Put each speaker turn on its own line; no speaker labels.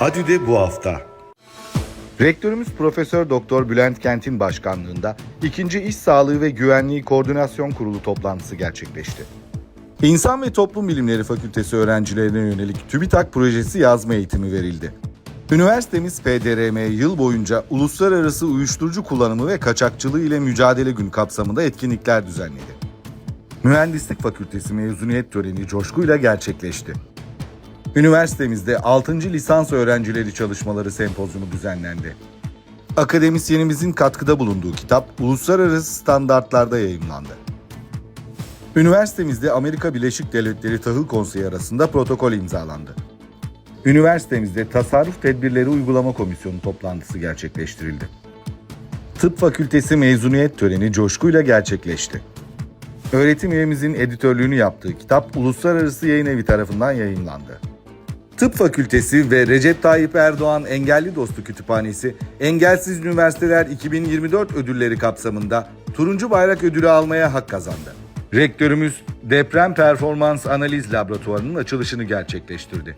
ADÜ'de bu hafta.
Rektörümüz Profesör Doktor Bülent Kent'in başkanlığında ikinci İş Sağlığı ve Güvenliği Koordinasyon Kurulu toplantısı gerçekleşti. İnsan ve Toplum Bilimleri Fakültesi öğrencilerine yönelik TÜBİTAK projesi yazma eğitimi verildi. Üniversitemiz PDRM yıl boyunca uluslararası uyuşturucu kullanımı ve kaçakçılığı ile mücadele gün kapsamında etkinlikler düzenledi. Mühendislik Fakültesi mezuniyet töreni coşkuyla gerçekleşti. Üniversitemizde 6. lisans öğrencileri çalışmaları sempozyumu düzenlendi. Akademisyenimizin katkıda bulunduğu kitap uluslararası standartlarda yayımlandı. Üniversitemizde Amerika Birleşik Devletleri Tahıl Konseyi arasında protokol imzalandı. Üniversitemizde Tasarruf Tedbirleri Uygulama Komisyonu toplantısı gerçekleştirildi. Tıp Fakültesi mezuniyet töreni coşkuyla gerçekleşti. Öğretim üyemizin editörlüğünü yaptığı kitap uluslararası yayın evi tarafından yayınlandı. Tıp Fakültesi ve Recep Tayyip Erdoğan Engelli Dostu Kütüphanesi Engelsiz Üniversiteler 2024 ödülleri kapsamında Turuncu Bayrak ödülü almaya hak kazandı. Rektörümüz Deprem Performans Analiz Laboratuvarı'nın açılışını gerçekleştirdi.